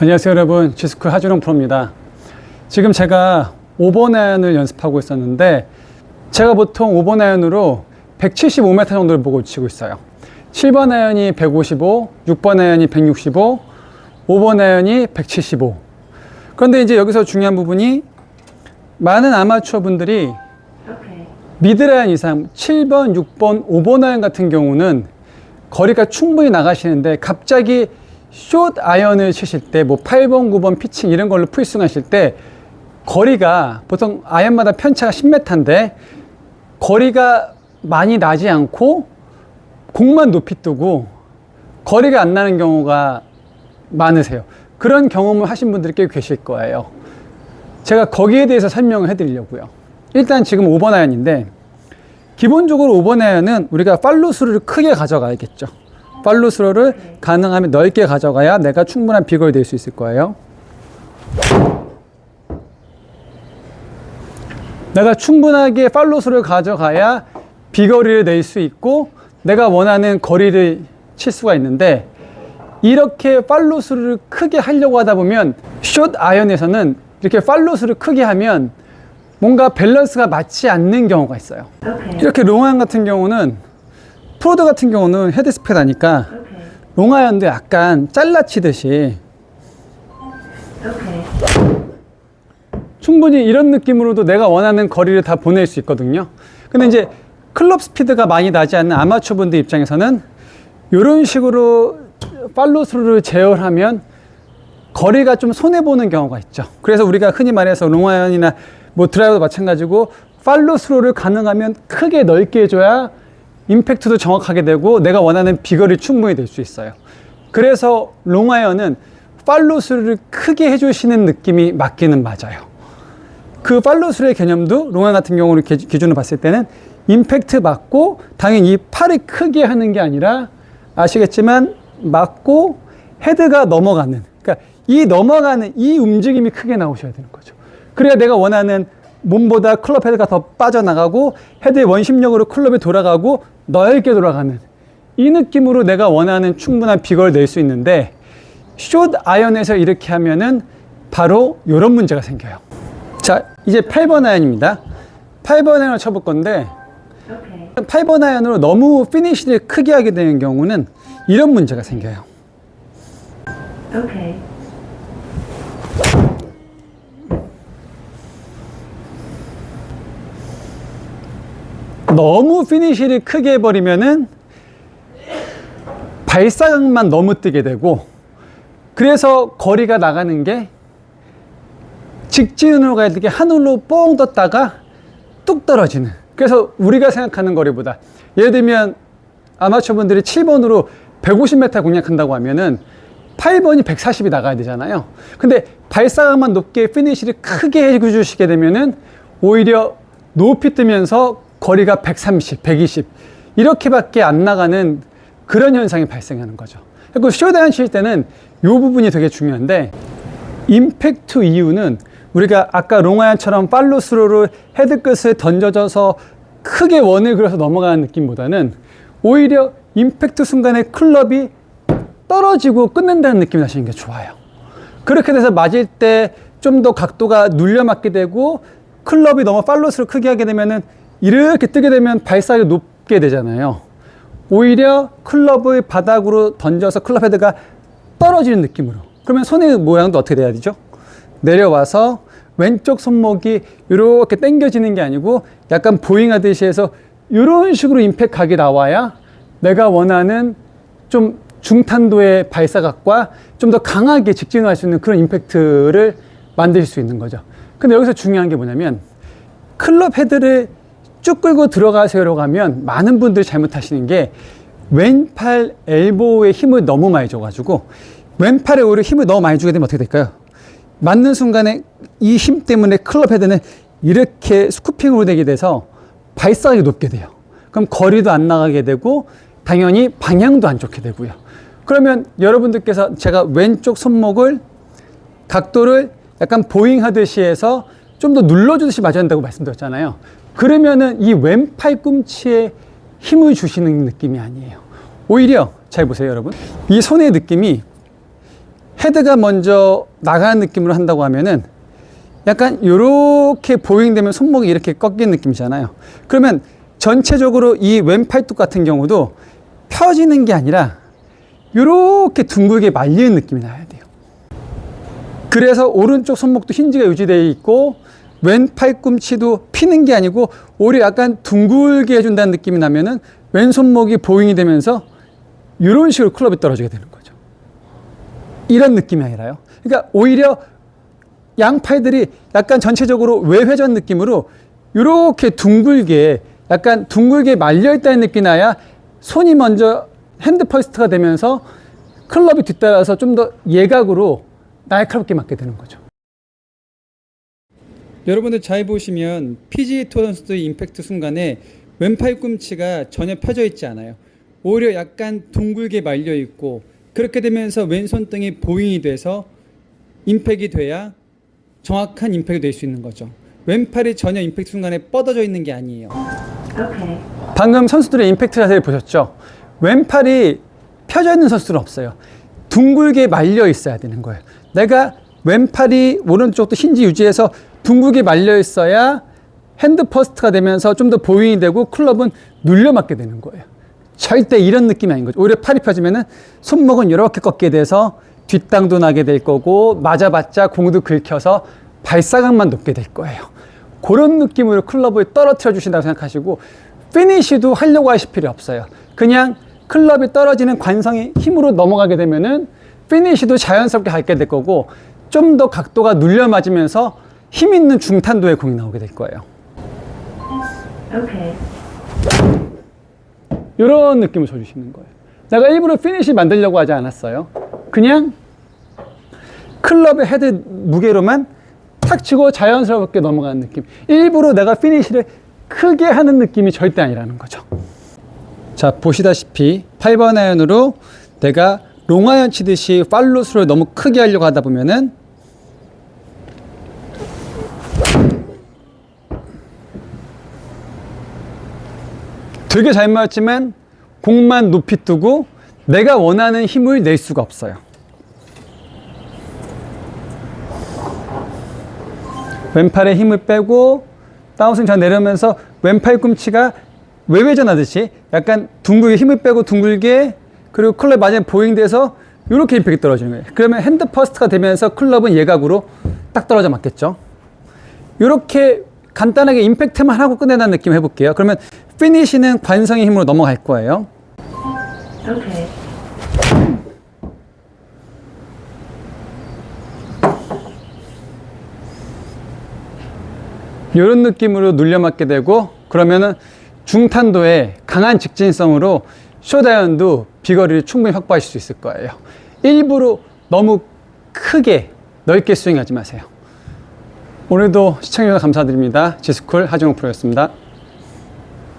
안녕하세요 여러분. 지스크 하준홍 프로입니다. 지금 제가 5번 아이언을 연습하고 있었는데 제가 보통 5번 아이언으로 175m 정도를 보고 치고 있어요. 7번 아이언이 155 6번 아이언이 165 5번 아이언이 175 그런데 이제 여기서 중요한 부분이 많은 아마추어 분들이. 미드라인 이상 7번, 6번, 5번 아이언 같은 경우는 거리가 충분히 나가시는데 갑자기 숏 아이언을 치실 때 뭐 8번, 9번 피칭 이런 걸로 풀스윙 하실 때 거리가 보통 아이언마다 편차가 10m인데 거리가 많이 나지 않고 공만 높이 뜨고 거리가 안 나는 경우가 많으세요. 그런 경험을 하신 분들이 꽤 계실 거예요. 제가 거기에 대해서 설명을 해드리려고요. 일단 지금 5번 아이언인데 기본적으로 5번 아이언은 우리가 팔로 스루를 크게 가져가야겠죠. 팔로 스루를 가능하면 넓게 가져가야 내가 충분한 비거리 될 수 있을 거예요. 내가 충분하게 팔로 스루를 가져가야 비거리를 낼 수 있고 내가 원하는 거리를 칠 수가 있는데 이렇게 팔로 스루를 크게 하려고 하다 보면 숏 아이언에서는 이렇게 팔로 스루를 크게 하면 뭔가 밸런스가 맞지 않는 경우가 있어요. 이렇게 롱아이언 같은 경우는 프로드 같은 경우는 헤드 스펙 하니까 Okay. 롱아이언도 약간 잘라치듯이 Okay. 충분히 이런 느낌으로도 내가 원하는 거리를 다 보낼 수 있거든요. 근데 이제 클럽 스피드가 많이 나지 않는 아마추어 분들 입장에서는 이런 식으로 팔로 스루를 제어하면 거리가 좀 손해보는 경우가 있죠. 그래서 우리가 흔히 말해서 롱아이언이나 뭐 드라이버도 마찬가지고 팔로 스루를 가능하면 크게 넓게 해줘야 임팩트도 정확하게 되고 내가 원하는 비거리 충분히 될 수 있어요. 그래서 롱아이언은 팔로 스루를 크게 해주시는 느낌이 맞기는 맞아요. 그 팔로스의 개념도 롱안 같은 경우를 기- 기준으로 봤을 때는 임팩트 맞고 당연히 이 팔이 크게 하는 게 아니라 아시겠지만 맞고 헤드가 넘어가는 그러니까 이 넘어가는 이 움직임이 크게 나오셔야 되는 거죠. 그래야 내가 원하는 몸보다 클럽 헤드가 더 빠져나가고 헤드의 원심력으로 클럽이 돌아가고 넓게 돌아가는 이 느낌으로 내가 원하는 충분한 비거를 낼수 있는데 숏 아이언에서 이렇게 하면은 바로 이런 문제가 생겨요. 자, 이제 8번 아이언입니다. 8번 아이언을 쳐볼 건데, Okay. 8번 아이언으로 너무 피니시를 크게 하게 되는 경우는 이런 문제가 생겨요. Okay. 너무 피니시를 크게 해버리면은 발사각만 너무 뜨게 되고, 그래서 거리가 나가는 게 직진으로 가야 되게 하늘로 뻥 떴다가 뚝 떨어지는. 그래서 우리가 생각하는 거리보다 예를 들면 아마추어 분들이 7번으로 150m 공략한다고 하면은 8번이 140이 나가야 되잖아요. 근데 발사각만 높게 피니시를 크게 해주시게 되면은 오히려 높이 뜨면서 거리가 130, 120 이렇게밖에 안 나가는 그런 현상이 발생하는 거죠. 그리고 쇼다운 칠 때는 이 부분이 되게 중요한데 임팩트 이유는 우리가 아까 롱아이언처럼 팔로 스로를 헤드 끝을 던져져서 크게 원을 그려서 넘어가는 느낌보다는 오히려 임팩트 순간에 클럽이 떨어지고 끝낸다는 느낌이 나시는 게 좋아요. 그렇게 돼서 맞을 때 좀 더 각도가 눌려 맞게 되고 클럽이 너무 팔로스를 크게 하게 되면은 이렇게 뜨게 되면 발사력이 높게 되잖아요. 오히려 클럽을 바닥으로 던져서 클럽 헤드가 떨어지는 느낌으로. 그러면 손의 모양도 어떻게 돼야 되죠? 내려와서 왼쪽 손목이 이렇게 당겨지는 게 아니고 약간 보잉하듯이 해서 이런 식으로 임팩 각이 나와야 내가 원하는 좀 중탄도의 발사각과 좀 더 강하게 직진할 수 있는 그런 임팩트를 만들 수 있는 거죠. 근데 여기서 중요한 게 뭐냐면 클럽 헤드를 쭉 끌고 들어가세요라고 하면 많은 분들이 잘못하시는 게 왼팔 엘보에 힘을 너무 많이 줘가지고 왼팔에 오히려 힘을 너무 많이 주게 되면 어떻게 될까요? 맞는 순간에 이 힘 때문에 클럽 헤드는 이렇게 스쿠핑으로 되게 돼서 발사각이 높게 돼요. 그럼 거리도 안 나가게 되고 당연히 방향도 안 좋게 되고요. 그러면 여러분들께서 제가 왼쪽 손목을 각도를 약간 보잉 하듯이 해서 좀 더 눌러주듯이 맞아야 한다고 말씀드렸잖아요. 그러면은 이 왼팔 꿈치에 힘을 주시는 느낌이 아니에요. 오히려 잘 보세요, 여러분. 이 손의 느낌이 헤드가 먼저 나가는 느낌으로 한다고 하면은 약간 이렇게 보잉되면 손목이 이렇게 꺾이는 느낌이잖아요. 그러면 전체적으로 이 왼팔뚝 같은 경우도 펴지는 게 아니라 이렇게 둥글게 말리는 느낌이 나야 돼요. 그래서 오른쪽 손목도 힌지가 유지되어 있고 왼 팔꿈치도 피는 게 아니고 오히려 약간 둥글게 해준다는 느낌이 나면은 왼 손목이 보잉이 되면서 이런 식으로 클럽이 떨어지게 되는 거죠. 이런 느낌이 아니라요. 그러니까 오히려 양팔들이 약간 전체적으로 외회전 느낌으로 이렇게 둥글게 약간 둥글게 말려 있다는 느낌이 나야 손이 먼저 핸드 퍼스트가 되면서 클럽이 뒤따라서 좀 더 예각으로 날카롭게 맞게 되는 거죠. 여러분들 잘 보시면 PGA 투어 선수들의 임팩트 순간에 왼팔 꿈치가 전혀 펴져 있지 않아요. 오히려 약간 둥글게 말려 있고 그렇게 되면서 왼손 등이 보잉이 돼서 임팩이 돼야 정확한 임팩이 될 수 있는 거죠. 왼팔이 전혀 임팩트 순간에 뻗어져 있는 게 아니에요. 방금 선수들의 임팩트 자세를 보셨죠? 왼팔이 펴져 있는 선수들은 없어요. 둥글게 말려 있어야 되는 거예요. 내가 왼팔이 오른쪽도 힌지 유지해서 둥글게 말려 있어야 핸드 퍼스트가 되면서 좀 더 보잉이 되고 클럽은 눌려 맞게 되는 거예요. 절대 이런 느낌이 아닌 거죠. 오히려 팔이 펴지면은 손목은 이렇게 꺾게 돼서 뒷땅도 나게 될 거고 맞아봤자 공도 긁혀서 발사각만 높게 될 거예요. 그런 느낌으로 클럽을 떨어뜨려 주신다고 생각하시고 피니시도 하려고 하실 필요 없어요. 그냥 클럽이 떨어지는 관성의 힘으로 넘어가게 되면은 피니시도 자연스럽게 밟게 될 거고 좀 더 각도가 눌려 맞으면서 힘 있는 중탄도의 공이 나오게 될 거예요. Okay. 이런 느낌을 줘주시는 거예요. 내가 일부러 피니시 만들려고 하지 않았어요. 그냥 클럽의 헤드 무게로만 탁 치고 자연스럽게 넘어가는 느낌. 일부러 내가 피니시를 크게 하는 느낌이 절대 아니라는 거죠. 자, 보시다시피 8번 아이언으로 내가 롱아이언 치듯이 팔로스를 너무 크게 하려고 하다 보면은 되게 잘 맞지만 공만 높이 뜨고 내가 원하는 힘을 낼 수가 없어요. 왼팔에 힘을 빼고 다운스윙 잘 내려오면서 왼팔 꿈치가 외회전 하듯이 약간 둥글게 힘을 빼고 둥글게 그리고 클럽 마지막에 보잉돼서 이렇게 임팩이 떨어지는 거예요. 그러면 핸드 퍼스트가 되면서 클럽은 예각으로 딱 떨어져 맞겠죠. 이렇게 간단하게 임팩트만 하고 끝내는 느낌 해볼게요. 그러면 피니시는 관성의 힘으로 넘어갈 거예요. Okay. 이런 느낌으로 눌려맞게 되고 그러면은 중탄도의 강한 직진성으로 쇼다이언도 비거리를 충분히 확보하실 수 있을 거예요. 일부러 너무 크게 넓게 스윙하지 마세요. 오늘도 시청해주셔서 감사드립니다. 지스쿨 하정우 프로였습니다.